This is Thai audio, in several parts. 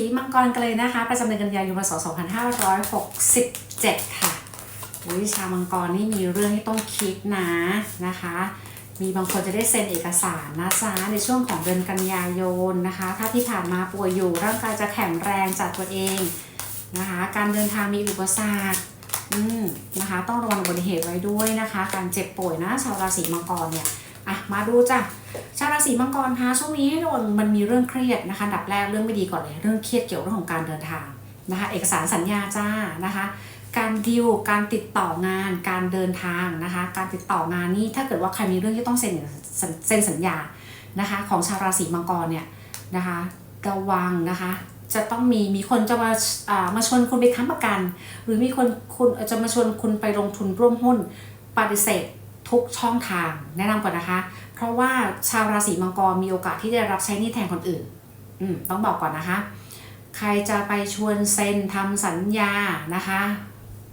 ีมังกรกันเลยนะคะ ประจำเดือนกันยายนพศ2567 ค่ะอุ้ยชาวมังกรนี่มีเรื่องที่ต้องคิดนะนะคะ มีบางคนจะได้เซ็นเอกสารนะจ๊ะในช่วงของเดือนกันยายนนะคะ ถ้าที่ผ่านมาป่วยอยู่ร่างกายจะแข็งแรงจากตัวเองนะคะ การเดินทางมีอุปสรรคอืมนะคะ ต้องระวังอุบัติเหตุไว้ด้วยนะคะ การเจ็บป่วยนะชาวราศีมังกรเนี่ยอะมาดูจ้ะ ชาวราศีมังกรคะช่วงนี้ให้ระวังมันมีเรื่องเครียดนะคะดับแรกเรื่องไม่ดีก่อนเลยเรื่องเครียดเกี่ยวเรื่องของการเดินทางนะคะ เอกสารสัญญาจ้านะคะ การดิวการติดต่องาน การเดินทางนะคะ การติดต่องานนี่ถ้าเกิดว่าใครมีเรื่องที่ต้องเซ็นเซ็นสัญญานะคะ ของชาวราศีมังกรเนี่ยนะคะระวังนะคะจะต้องมีมีคนจะมาอ่ามาชวนคุณไปค้ำประกัน หรือมีคนคุณจะมาชวนคุณไปลงทุนร่วมหุ้นปฏิเสธทุกช่องทางแนะนำก่อนนะคะ เพราะว่าชาวราศีมังกรมีโอกาสที่จะรับใช้หนี้แทนคนอื่น อืมต้องบอกก่อนนะคะ ใครจะไปชวนเซ็นทำสัญญานะคะ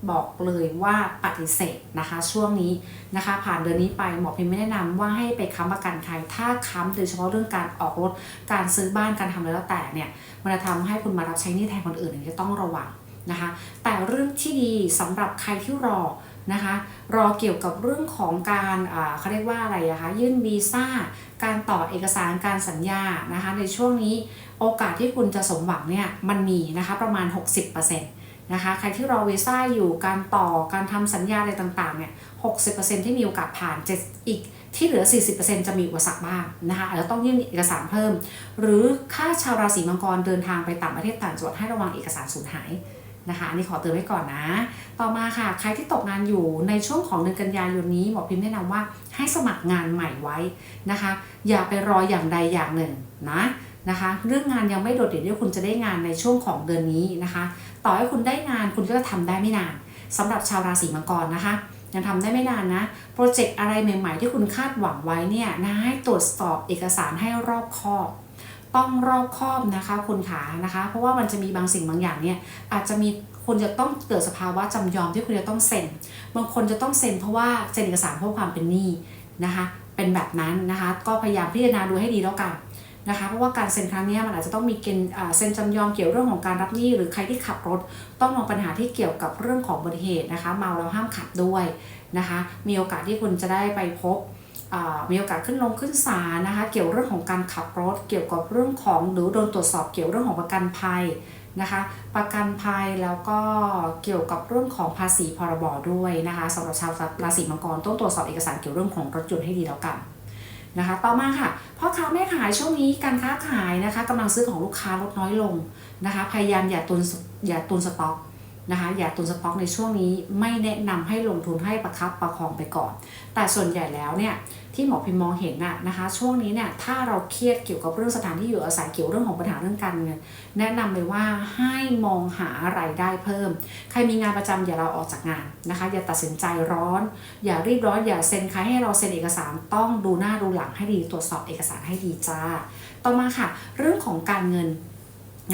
บอกเลยว่าปฏิเสธนะคะ ช่วงนี้นะคะ ผ่านเดือนนี้ไปหมอพิมไม่แนะนำว่าให้ไปค้ำประกันใครถ้าค้ำโดยเฉพาะเรื่องการออกรถการซื้อบ้านการทำอะไรแล้วแต่เนี่ยมันจะทำให้คุณมารับใช้หนี้แทนคนอื่นเนี่ยจะต้องระวังนะคะ แต่เรื่องที่ดีสำหรับใครที่รอ นะคะ รอเกี่ยวกับเรื่องของการเขาเรียกว่าอะไรอะคะ ยื่นวีซ่า การต่อเอกสารการสัญญานะคะ ในช่วงนี้โอกาสที่คุณจะสมหวังเนี่ยมันมีนะคะประมาณ 60%นะคะ ใครที่รอวีซ่าอยู่การต่อการทำสัญญาอะไรต่างๆเนี่ย60%ที่มีโอกาสผ่าน7อีกที่เหลือ 40%จะมีอุปสรรคบ้างนะคะอาจจะต้องยื่นเอกสารเพิ่ม หรือค่าชาวราศีมังกรเดินทางไปต่างประเทศต่างจังหวัดให้ระวังเอกสารสูญหาย นะคะอันนี้ขอเตือนไว้ก่อนนะ ต่อมาค่ะ ใครที่ตกงานอยู่ในช่วงของเดือนกันยายนนี้หมอพิมพ์แนะนำว่าให้สมัครงานใหม่ไว้นะคะ อย่าไปรออย่างใดอย่างหนึ่งนะนะคะ เรื่องงานยังไม่โดดเด่นที่คุณจะได้งานในช่วงของเดือนนี้นะคะ ต่อให้คุณได้งานคุณก็จะทำได้ไม่นานสำหรับชาวราศีมังกรนะคะยังทำได้ไม่นานนะ โปรเจกต์อะไรใหม่ ๆ ที่คุณคาดหวังไว้เนี่ยนะให้ตรวจสอบเอกสารให้รอบคอบ ต้องรอบคอบนะคะคุณขานะคะ เพราะว่ามันจะมีบางสิ่งบางอย่างเนี่ยอาจจะมีคุณจะต้องเกิดสภาวะจำยอมที่คุณจะต้องเซ็น บางคนจะต้องเซ็นเพราะว่าเซ็นเอกสารเพราะความเป็นหนี้นะคะ เป็นแบบนั้นนะคะ ก็พยายามพิจารณาดูให้ดีแล้วกันนะคะ เพราะว่าการเซ็นครั้งนี้มันอาจจะต้องมีเกณฑ์เซ็นจำยอมเกี่ยวเรื่องของการรับหนี้หรือใครที่ขับรถ ต้องมองปัญหาที่เกี่ยวกับเรื่องของอุบัติเหตุนะคะ เมาแล้วห้ามขับด้วยนะคะ มีโอกาสที่คุณจะได้ไปพบ มีโอกาสขึ้นลงขึ้นศาลนะคะ เกี่ยวเรื่องของการขับรถ เกี่ยวกับเรื่องของหรือโดนตรวจสอบเกี่ยวเรื่องของประกันภัยนะคะ ประกันภัยแล้วก็เกี่ยวกับเรื่องของภาษีพรบด้วยนะคะสำหรับชาวราศีมังกรต้องตรวจสอบเอกสารเกี่ยวเรื่องของรถยนต์ให้ดีแล้วกันนะคะต่อมาค่ะพ่อค้าแม่ขายช่วงนี้การค้าขายนะคะกำลังซื้อของลูกค้าลดน้อยลงนะคะ พยายามอย่าตุนอย่าตุนสต็อก นะคะอย่าตุนสต็อกในช่วงนี้ไม่แนะนำให้ลงทุนให้ประคับประคองไปก่อน แต่ส่วนใหญ่แล้วเนี่ยที่หมอพิมมองเห็นน่ะนะคะ ช่วงนี้เนี่ยถ้าเราเครียดเกี่ยวกับเรื่องสถานที่อยู่อาศัยเกี่ยวเรื่องของปัญหาเรื่องการเงินแนะนำเลยว่าให้มองหารายได้เพิ่ม ใครมีงานประจำอย่าเราออกจากงานนะคะ อย่าตัดสินใจร้อน อย่ารีบร้อนอย่าเซ็นใครให้เราเซ็นเอกสารต้องดูหน้าดูหลังให้ดีตรวจสอบเอกสารให้ดีจ้า ต่อมาค่ะ เรื่องของการเงิน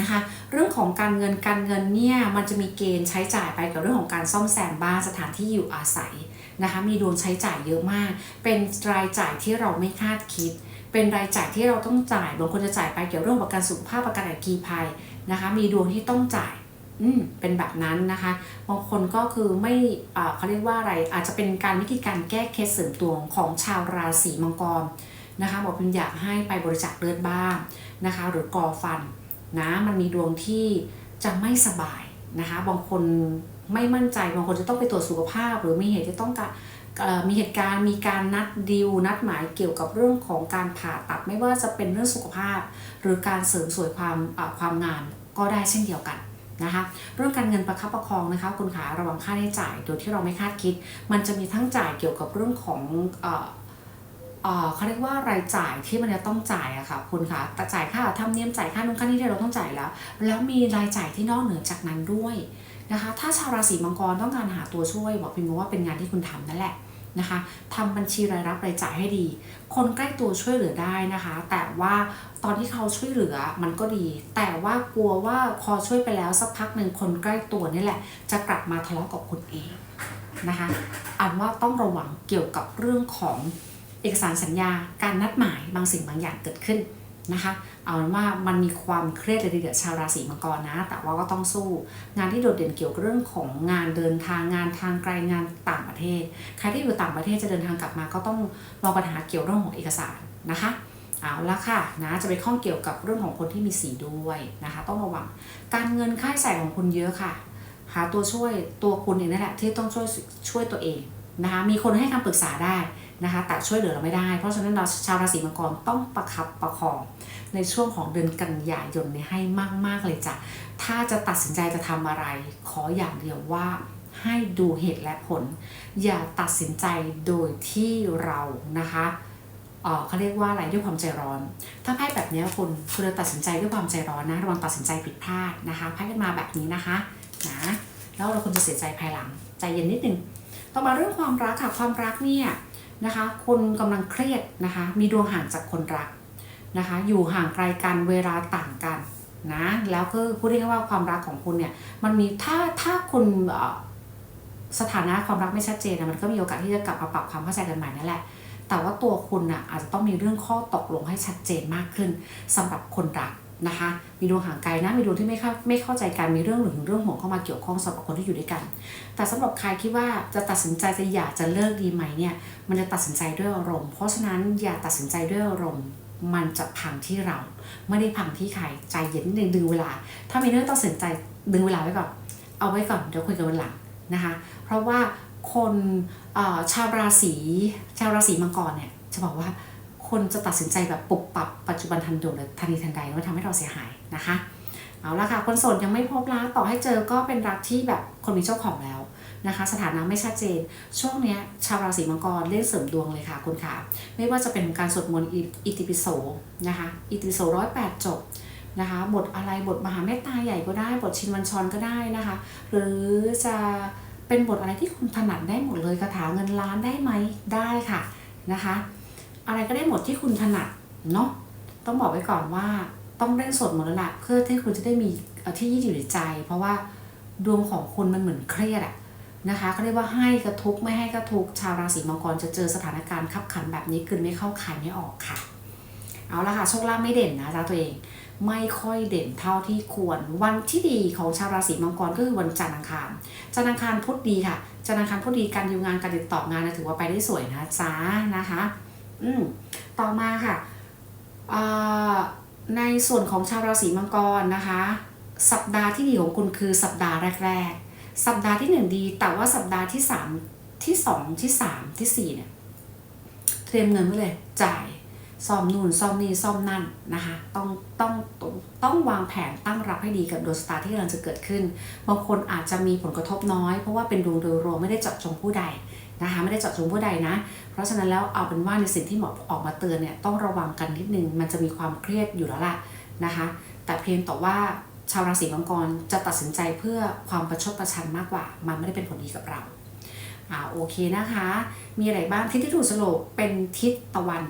นะคะเรื่องของการเงินการเงินเนี่ยมันจะมีเกณฑ์ใช้จ่ายไปกับเรื่องของการซ่อมแซมบ้านสถานที่อยู่อาศัยนะคะมีดวงใช้จ่ายเยอะมาก เป็นรายจ่ายที่เราไม่คาดคิด เป็นรายจ่ายที่เราต้องจ่ายบางคนจะจ่ายไปเกี่ยวเรื่องประกันสุขภาพประกันอัคคีภัยนะคะมีดวงที่ต้องจ่ายอืมเป็นแบบนั้นนะคะบางคนก็คือไม่เขาเรียกว่าอะไรอาจจะเป็นการวิธีการแก้เคสเสริมดวงของชาวราศีมังกรนะคะบอกเป็นอยากให้ไปบริจาคเลือดบ้างนะคะ หรือกอฟัน นะมันมีดวงที่จะไม่สบายนะคะบางคนไม่มั่นใจบางคนจะต้องไปตรวจสุขภาพ หรือมีเหตุที่ต้องมีเหตุการณ์มีการนัดดิวนัดหมายเกี่ยวกับเรื่องของการผ่าตัดไม่ว่าจะเป็นเรื่องสุขภาพ หรือการเสริมสวยความความงามก็ได้เช่นเดียวกันนะคะเรื่องการเงินประคับประคองนะคะคุณขาระวังค่าใช้จ่ายโดยที่เราไม่คาดคิด มันจะมีทั้งจ่ายเกี่ยวกับเรื่องของ เขาเรียกว่ารายจ่ายที่มันจะต้องจ่ายอะค่ะคุณคะแต่จ่ายค่าธรรมเนียมจ่ายค่านู่นค่านี่ที่เราต้องจ่ายแล้ว แล้วมีรายจ่ายที่นอกเหนือจากนั้นด้วยนะคะ ถ้าชาวราศีมังกรต้องการหาตัวช่วยบอกพิมพ์ว่าเป็นงานที่คุณทำนั่นแหละนะคะทำบัญชีรายรับรายจ่ายให้ดี คนใกล้ตัวช่วยเหลือได้นะคะ แต่ว่าตอนที่เขาช่วยเหลือมันก็ดี แต่ว่ากลัวว่าพอช่วยไปแล้วสักพักหนึ่งคนใกล้ตัวนี่แหละ จะกลับมาทะเลาะกับคุณเองนะคะอันว่าต้องระวังเกี่ยวกับเรื่องของ เอกสารสัญญาการนัดหมายบางสิ่งบางอย่างเกิดขึ้นนะคะเอาว่ามันมีความเครียดเลยทีเดียวชาวราศีมังกรนะ แต่ว่าก็ต้องสู้ งานที่โดดเด่นเกี่ยวกับเรื่องของงานเดินทางงานทางไกลงานต่างประเทศ ใครที่อยู่ต่างประเทศจะเดินทางกลับมาก็ต้องรองปัญหาเกี่ยวเรื่องของเอกสารนะคะเอาละค่ะนะจะไปข้องเกี่ยวกับเรื่องของคนที่มีสีด้วยนะคะ ต้องระวังการเงินค่าใช้จ่ายของคุณเยอะค่ะ หาตัวช่วยตัวคุณเองนั่นแหละที่ต้องช่วยช่วยตัวเองนะคะมีคนให้คำปรึกษาได้ นะคะแต่ช่วยเหลือเราไม่ได้ เพราะฉะนั้นเราชาวราศีมังกรต้องประคับประคองในช่วงของเดือนกันยายนนี้ให้มาก ๆ เลยจ้ะ ถ้าจะตัดสินใจจะทำอะไร ขออย่างเดียวว่าให้ดูเหตุและผล อย่าตัดสินใจโดยที่เรานะคะเขาเรียกว่าอะไรด้วยความใจร้อน ถ้าไพ่แบบนี้คุณคุณจะตัดสินใจด้วยความใจร้อนนะระวังตัดสินใจผิดพลาดนะคะไพ่ขึ้นมาแบบนี้นะคะนะแล้วเราควรจะเสียใจภายหลัง ใจเย็นนิดนึงต่อมาเรื่องความรักค่ะความรักเนี่ย นะคะคุณกำลังเครียดนะคะ มีดวงห่างจากคนรักนะคะ อยู่ห่างไกลกันเวลาต่างกันนะแล้วก็พูดได้แค่ว่าความรักของคุณเนี่ยมันมีถ้าถ้าคุณสถานะความรักไม่ชัดเจนนะมันก็มีโอกาสที่จะกลับมาปรับความเข้าใจกันใหม่นั่นแหละ แต่ว่าตัวคุณน่ะอาจจะต้องมีเรื่องข้อตกลงให้ชัดเจนมากขึ้นสำหรับคนรัก นะคะ มีดวงห่างไกลนะ มีดวงที่ไม่เข้าไม่เข้าใจกัน มีเรื่องหรือเรื่องห่วงเข้ามาเกี่ยวข้องสำหรับคนที่อยู่ด้วยกัน แต่สำหรับใครคิดว่าจะตัดสินใจจะอยากจะเลิกดีไหมเนี่ย มันจะตัดสินใจด้วยอารมณ์ เพราะฉะนั้นอย่าตัดสินใจด้วยอารมณ์ มันจะพังที่เรา ไม่ได้พังที่ใคร ใจเย็นดนึงดึงเวลา ถ้ามีเรื่องต้องตัดสินใจดึงเวลาไว้ก่อน เอาไว้ก่อน เดี๋ยวคุยกันวันหลังนะคะ เพราะว่าคนชาวราศีชาวราศีมังกรเนี่ยจะบอกว่า คนจะตัดสินใจแบบปุบปับปัจจุบันทันด่วนเลยทันทีทันใดมันทำให้เราเสียหายนะคะเอาละค่ะคนโสดยังไม่พบรักต่อให้เจอก็เป็นรักที่แบบคนมีเจ้าของแล้วนะคะ สถานะไม่ชัดเจน ช่วงนี้ชาวราศีมังกรเล่นเสริมดวงเลยค่ะคุณค่ะไม่ว่าจะเป็นการสวดมนต์อิอิติปิโสนะคะอิติปิโสร้อยแปดจบนะคะบทอะไรบทมหาเมตตาใหญ่ก็ได้ บทชินวันชรก็ได้นะคะ หรือจะเป็นบทอะไรที่คุณถนัดได้หมดเลยคาถาเงินล้านได้ไหมได้ค่ะนะคะ อะไรก็ได้หมดที่คุณถนัดเนาะต้องบอกไว้ก่อนว่าต้องเล่นสดหมดแล้วละเพื่อที่คุณจะได้มีที่ยึดอยู่ในใจ เพราะว่าดวงของคุณมันเหมือนเครียดอะนะคะเขาเรียกว่าให้กระทุกไม่ให้กระทุกชาวราศีมังกรจะเจอสถานการณ์ขับขันแบบนี้คืนไม่เข้าขายไม่ออกค่ะ เอาละค่ะโชคลาภไม่เด่นนะจ๊ะตัวเองไม่ค่อยเด่นเท่าที่ควร วันที่ดีของชาวราศีมังกรก็คือวันจันทร์อังคารจันทร์อังคารพุธดีค่ะจันทร์อังคารพุธดีการดีลงานการติดต่องานนะถือว่าไปได้สวยนะจ๊ะนะคะ อืมต่อมาค่ะในส่วนของชาวราศีมังกรนะคะ สัปดาห์ที่ดีของคุณคือสัปดาห์แรก ๆ สัปดาห์ที่หนึ่งดี แต่ว่าสัปดาห์ที่สามที่สองที่สามที่สี่เนี่ยเตรียมเงินไว้เลยจ่าย ซ่อมนู่นซ่อมนี่ซ่อมนั่นนะคะต้องต้องต้องต้องวางแผนตั้งรับให้ดีกับดวงชะตาที่กำลังจะเกิดขึ้น บางคนอาจจะมีผลกระทบน้อย เพราะว่าเป็นดวงโดยรวมไม่ได้เจาะจงผู้ใดนะคะไม่ได้เจาะจงผู้ใดนะ เพราะฉะนั้นแล้วเอาเป็นว่าในสิ่งที่หมอออกมาเตือนเนี่ยต้องระวังกันนิดนึงมันจะมีความเครียดอยู่แล้วล่ะนะคะแต่เพียงแต่ว่าชาวราศีมังกรจะตัดสินใจเพื่อความประชดประชันมากกว่า มันไม่ได้เป็นผลดีกับเราอ่าโอเคนะคะ มีอะไรบ้างทิศที่ถูกสโลกเป็นทิศตะวัน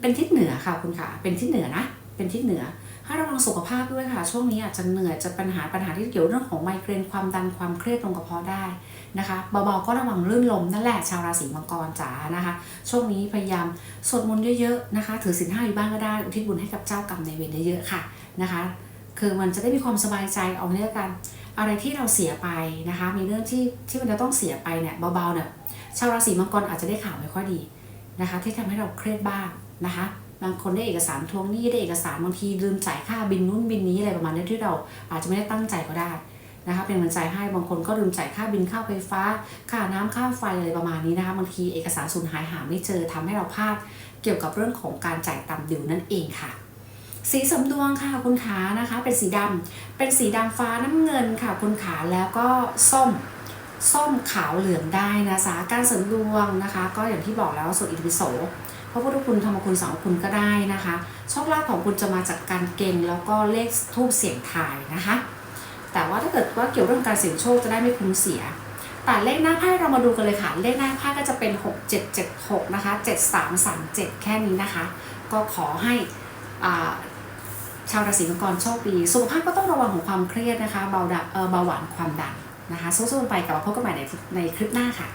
เป็นทิศเหนือค่ะคุณค่ะ เป็นทิศเหนือนะ เป็นทิศเหนือให้ระวังสุขภาพด้วยค่ะ ช่วงนี้อาจจะเหนื่อยจะปัญหาปัญหาที่เกี่ยวเรื่องของไมเกรนความดันความเครียดตรงกระเพาะได้นะคะเบาๆก็ระวังลื่นลมนั่นแหละชาวราศีมังกรจ๋านะคะ ช่วงนี้พยายามสวดมนต์เยอะๆนะคะ ถือศีลห้าอยู่บ้างก็ได้อุทิศบุญให้กับเจ้ากรรมในเวรเยอะๆค่ะนะคะ คือมันจะได้มีความสบายใจเอาเนี้ยกัน อะไรที่เราเสียไปนะคะ มีเรื่องที่ที่มันจะต้องเสียไปเนี่ยเบาๆเนี่ยชาวราศีมังกรอาจจะได้ข่าวไม่ค่อยดี นะคะที่ทำให้เราเครียดบ้างนะคะบางคนได้เอกสารทวงหนี้ได้เอกสารบางทีลืมจ่ายค่าบินนู้นบินนี้อะไรประมาณนี้ที่เราอาจจะไม่ได้ตั้งใจก็ได้นะคะเป็นกำลังใจให้บางคนก็ลืมจ่ายค่าบินค่าไฟฟ้า ค่าน้ำค่าไฟอะไรประมาณนี้นะคะบางทีเอกสารสูญหายหาไม่เจอทำให้เราพลาดเกี่ยวกับเรื่องของการจ่ายตามดิวนั่นเองค่ะ สีสมดวงค่ะคุณขานะคะ เป็นสีดำเป็นสีดำฟ้าน้ำเงินค่ะคุณขาแล้วก็ส้ม ส้มขาวเหลืองได้นะสาการเสริมดวงนะคะ ก็อย่างที่บอกแล้วสุดอิทิปิโสพระพุทธคุณธรรมคุณสังฆคุณก็ได้นะคะโชคลาภของคุณจะมาจากการเก่งแล้วก็เลขทูบเสียงทายนะคะ แต่ว่าถ้าเกิดว่าเกี่ยวเรื่องการเสี่ยงโชคจะได้ไม่คุ้มเสียแต่เลขหน้าไพ่เรามาดูกันเลยค่ะ เลขหน้าไพ่ก็จะเป็น 6 7 7 6 นะคะ 7 3 3 7 แค่นี้นะคะ ก็ขอให้ชาวราศีมังกรโชคดี สุขภาพก็ต้องระวังของความเครียดนะคะ เบาดะเออเบาหวานความดัน นะคะสู้ๆกันไปกลับมาพบกันใหม่ในในคลิปหน้าค่ะ